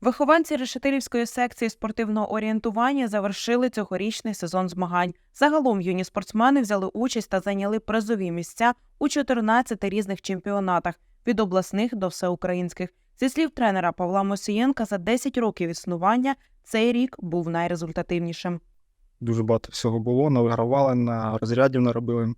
Вихованці Решетилівської секції спортивного орієнтування завершили цьогорічний сезон змагань. Загалом юні спортсмени взяли участь та зайняли призові місця у 14 різних чемпіонатах від обласних до всеукраїнських. Зі слів тренера Павла Мосієнка, за 10 років існування цей рік був найрезультативнішим. Дуже багато всього було, навигравали, на розрядів наробили.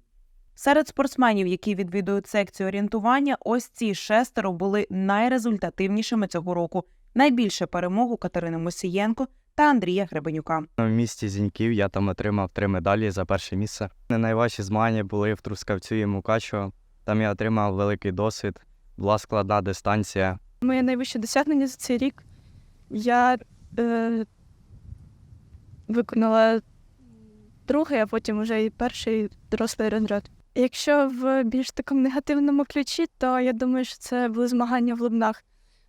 Серед спортсменів, які відвідують секцію орієнтування, ось ці шестеро були найрезультативнішими цього року. Найбільше перемог у Катерини Мосієнко та Андрія Гребенюка. В місті Зіньків я там отримав три медалі за перше місце. Найважчі змагання були в Трускавцю і Мукачево. Там я отримав великий досвід, була складна дистанція. Моє найвище досягнення за цей рік. Я е, виконала другий, а потім вже і перший дорослий розряд. Якщо в більш такому негативному ключі, то я думаю, що це були змагання в Лубнах.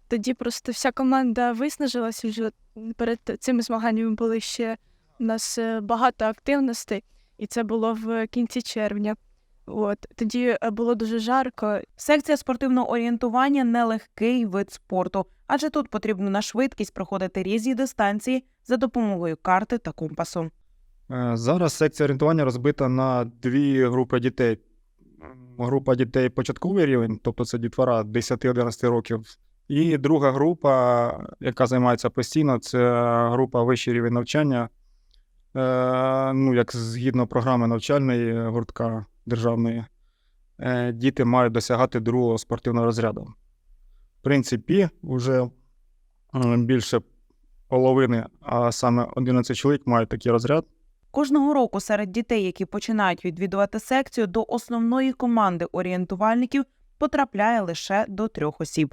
Тоді просто вся команда виснажилася вже перед цими змаганнями були ще у нас е, багато активностей, і це було в кінці червня. От тоді е, було дуже жарко, Секція спортивного орієнтування нелегкий вид спорту, адже тут потрібно на швидкість проходити різні дистанції за допомогою карти та компасу. Е, Зараз секція орієнтування розбита на дві групи дітей. Група дітей початковий рівень, тобто це дітвора 10-11 років. І друга група, яка займається постійно, це група вищий рівень навчання. Е, Ну, як згідно програми навчальної гуртка державної, е, діти мають досягати другого спортивного розряду. В принципі, вже більше половини, а саме 11 чоловік мають такий розряд. Кожного року серед дітей, які починають відвідувати секцію, до основної команди орієнтувальників потрапляє лише до трьох осіб.